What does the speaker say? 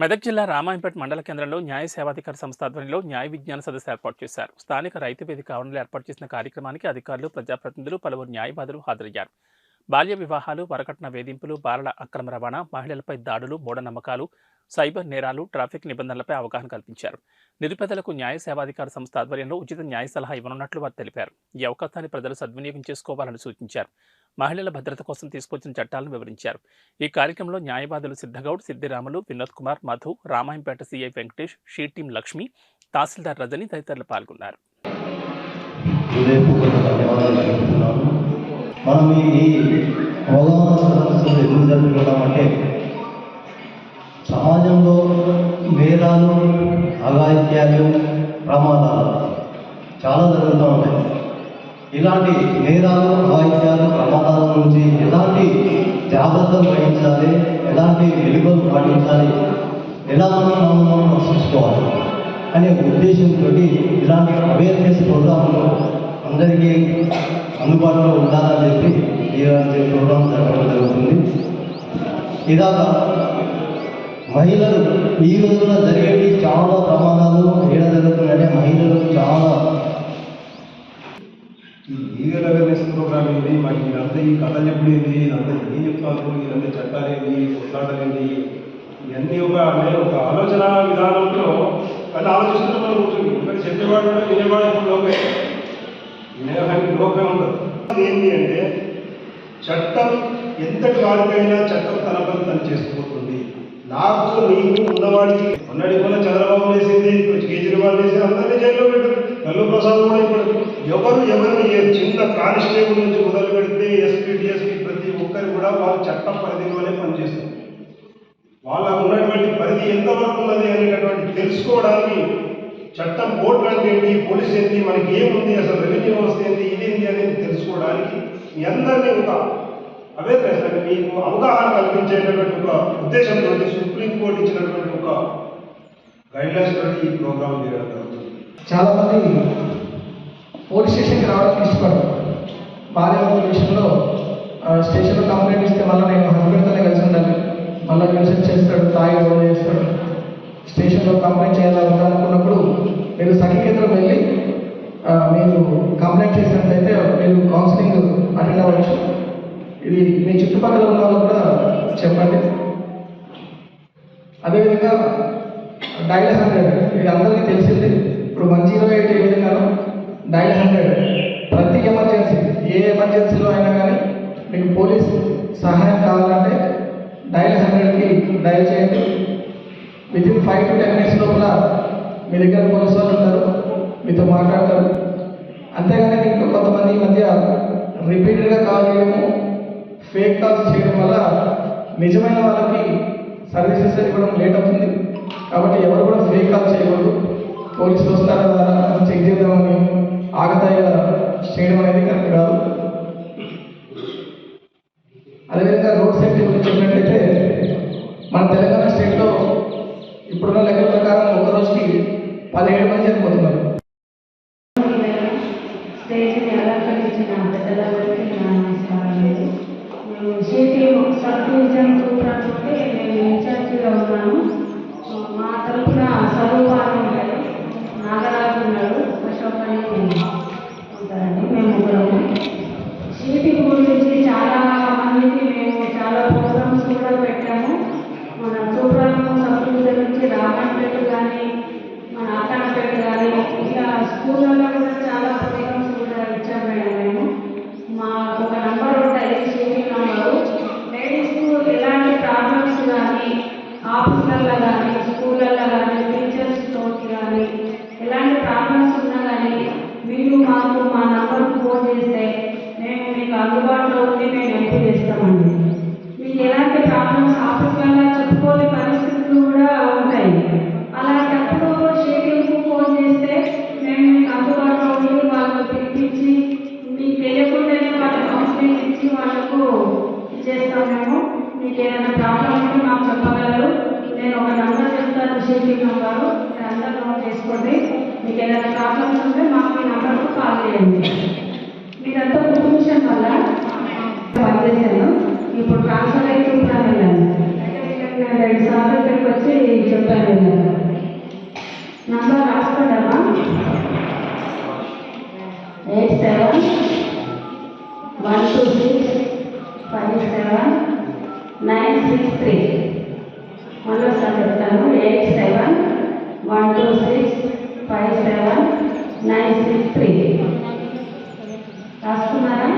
మెదక్ జిల్లా రామాయంపేట మండల కేంద్రంలో న్యాయ సేవాధికార సంస్థ ఆధ్వర్యంలో న్యాయ విజ్ఞాన సదస్సు ఏర్పాటు చేశారు. స్థానిక రైతు వేదిక ఆవరణలో ఏర్పాటు చేసిన కార్యక్రమానికి అధికారులు ప్రజాప్రతినిధులు పలువురు న్యాయవాదులు హాజరయ్యారు. బాల్య వివాహాలు వరకట్న వేధింపులు బాలల అక్రమ రవాణా మహిళలపై దాడులు మూఢనమ్మకాలు సైబర్ నేరాలు ట్రాఫిక్ నిబంధనలపై అవగాహన కల్పించారు. నిరుపేదలకు న్యాయ సేవాధికార సంస్థ ఆధ్వర్యంలో ఉచిత న్యాయ సలహా ఇవ్వనున్నట్లు వారు తెలిపారు. ఈ అవకాశాన్ని ప్రజలు సద్వినియోగం చేసుకోవాలని సూచించారు. మహిళల భద్రత కోసం తీసుకొచ్చిన చట్టాలను వివరించారు. ఈ కార్యక్రమంలో న్యాయవాదులు Siddhagoud Siddiramulu Vinod Kumar Madhu Ramayampet CI Venkatesh she team Lakshmi tahsildar Rajani తదితరులు పాల్గొన్నారు. మనం ఈ జరుగుతూ ఉన్నాయి ఇలాంటి నేరాలు అఘాయిత్యాలు ప్రమాదాల నుంచి ఎలాంటి జాగ్రత్తలు వహించాలి? ఎలాంటి వెలుగులు పాటించాలి? ఎలా మనం మనం రక్షించుకోవాలి? అనే ఉద్దేశంతో ఇలాంటి అవేర్నెస్ ప్రోగ్రాంలు అందరికీ అందుబాటులో ఉండాలని చెప్పి ఈ ప్రోగ్రాం జరగడం జరుగుతుంది. ఇలాగా మహిళలు ఈ రోజున జరిగేవి చాలా ప్రమాదాలు ఏడ జరుగుతున్నాయంటే మహిళలు చాలా ఈ లీగల్ అవేర్నెస్ ప్రోగ్రామ్ ఏంటి? మాకు ఇదంతా ఈ కథలు ఎప్పుడు ఏంటి? ఇదంతా ఏం చెప్తారు? ఇదంతా చట్టాలు ఏంటి? కొట్లాటలు ఏంటి? ఇవన్నీ ఒక అంటే ఒక ఆలోచన విధానంలో అది ఆలోచిస్తున్న మనం కూర్చొని ఇక్కడ చెప్పేవాడు వినేవాడు ఇప్పుడు లోపే. వినేవాడికి లోపే ఉండదు. అది ఏంటి అంటే చట్టం ఎంత వారికైనా చట్టం తన పని తను చేసుకుపోతుంది నాకు నీకు ఉన్నవాడికి. ఉన్నటి వల్ల చంద్రబాబు వేసింది కేజ్రీవాల్ వేసి అందరినీ జైల్లో పెట్టారు. కల్లు ప్రసాద్ కూడా ఇప్పుడు ఎవరు ఎవరిని ఏ చిన్న కానిస్టేబుల్ నుంచి మొదలు పెడితే ఎస్పీ డిఎస్పీ ప్రతి ఒక్కరు కూడా వాళ్ళు చట్టం పరిధిలోనే పనిచేస్తారు. వాళ్ళకు ఉన్నటువంటి పరిధి ఎంతవరకు ఉన్నది అనేటటువంటి తెలుసుకోవడానికి చట్టం కోర్టు అంటే ఏంటి పోలీస్ ఏంటి మనకి ఏముంది అసలు రెవెన్యూ వ్యవస్థ ఏంటి ఇదేంటి అనేది తెలుసుకోవడానికి మీ అందరినీ ఒక అవేర్నెస్ అంటే మీకు అవగాహన కల్పించేటటువంటి ఒక ఉద్దేశంతో సుప్రీంకోర్టు ఇచ్చినటువంటి ఒక గైడ్లైన్స్ తోటి ఈ ప్రోగ్రామ్ చేయడం జరుగుతుంది. చాలామంది పోలీస్ స్టేషన్కి రావడానికి ఇష్టపడరు. భార్య విషయంలో స్టేషన్లో కంప్లైంట్ ఇస్తే మళ్ళీ నేను హస్బెండ్తోనే కలిసి ఉండాలి. మళ్ళీ న్యూసెన్స్ చేస్తాడు తాగి ఫోన్ చేస్తాడు. స్టేషన్లో కంప్లైంట్ చేయాలని అనుకున్నప్పుడు మీరు సఖీ కేంద్రం వెళ్ళి మీరు కంప్లైంట్ చేసినట్లయితే మీరు కౌన్సిలింగ్ అటెండ్ అవ్వచ్చు. ఇది మీ చుట్టుపక్కల ఉన్న వాళ్ళు కూడా చెప్పండి. అదేవిధంగా డైల్ హండ్రెడ్ ఇది అందరికీ తెలిసింది. ఇప్పుడు వన్ జీరో ఎయిట్ ఏ విధంగానో డైల్ హండ్రెడ్ ప్రతి ఎమర్జెన్సీ ఏ ఎమర్జెన్సీలో అయినా కానీ మీకు పోలీస్ సహాయం కావాలంటే డైల్ హండ్రెడ్కి డైల్ చేయండి. With in five to ten minutes లోపల మీ దగ్గర పోలీస్ వాళ్ళు ఉంటారు మీతో మాట్లాడతారు. అంతేగాని మీకు కొంతమంది ఈ మధ్య రిపీటెడ్గా కాల్ చేయడము ఫేక్ కాల్స్ చేయడం వల్ల నిజమైన వాళ్ళకి సర్వీసెస్ ఇవ్వడం లేట్ అవుతుంది. కాబట్టి ఎవరు కూడా ఫేక్ కాల్ చేయకూడదు. పోలీసులు వస్తారా కదా చెక్ చేద్దామని ఆగతాయిగా చేయడం అనేది కరెక్ట్ కాదు. అదేవిధంగా రోడ్ సేఫ్టీ గురించి చెప్పినట్లయితే మన తెలంగాణ స్టేట్లో ఇప్పుడున్న లెక్కల ప్రకారం ఒక రోజుకి పదిహేడు మంది చనిపోతున్నారు స్టేజ్ని అలంకరించిన పెద్దలందరికీ నా నమస్కారాలు నేను సిటీ సబ్ డివిజన్ సూపరంటే నేను ఇన్ఛార్జిగా ఉన్నాను మా తరఫున స్వరూప అని ఉంటారు నాగరాజు ఉన్నాడు అశోక్ అని ఉంటారండి మేము ముగ్గురము సిటీ గురించి చాలా మందికి మేము చాలా ప్రోగ్రామ్స్ కూడా పెట్టాము మన సూపరం సబ్ డివిజన్ నుంచి రామాయణపేట కానీ మన అక్కాపేట కానీ ఇలా స్కూళ్ళల్లో కూడా చాలా ప్రోగ్రామ్స్ కూడా ఇచ్చాం మేడం మేము మా ఒక నంబర్ ఉంటుంది సిటీ నంబరు లేడీస్కు ఎలాంటి ప్రాబ్లమ్స్ కానీ ఆఫీసులలో కానీ స్కూళ్ళల్లో కానీ టీచర్స్ తోటి కానీ ఎలాంటి ప్రాబ్లమ్స్ ఉన్నా కానీ మీరు మాకు మా నంబర్కు ఫోన్ చేస్తే మేము మీకు అందుబాటులో ఉండి మేము హెల్ప్ చేస్తామండి. మీకు ఎలాంటి ప్రాబ్లమ్స్ ఆఫీసులలో చెప్పుకోని పరిస్థితులు కూడా ఉంటాయి. అలాంటప్పుడు షెడ్యూల్కు ఫోన్ చేస్తే మేము మీకు అందుబాటులో ఉండి వాళ్ళకు పిలిపించి మీకు తెలియకుండానే వాళ్ళ కౌన్సిలింగ్ ఇచ్చి వాళ్ళకు చేస్తాం మేము. మీకు ఏదైనా ప్రాబ్లం ఉంటే మాకు చెప్పగలరు. నేను ఒక నంబర్ చెప్తాను విశేషి నంబరు. అంతా నోట్ చేసుకోండి. మీకు ఏదైనా ప్రాబ్లమ్స్ ఉంటే మాకు ఈ నంబర్కు కాల్ చేయండి. మీరంతా గుర్తించడం వల్ల పనిచేశాను ఇప్పుడు ట్రాన్స్ఫర్ అయిపోతున్నాను నేను రెండు సార్లు ఇక్కడికి వచ్చి చెప్తాను వెళ్ళాను number రాసుకోండమ్మా eight seven one two three three మరోసారి చెప్తాను eight seven one two six five seven nine six three రాసుకున్నారా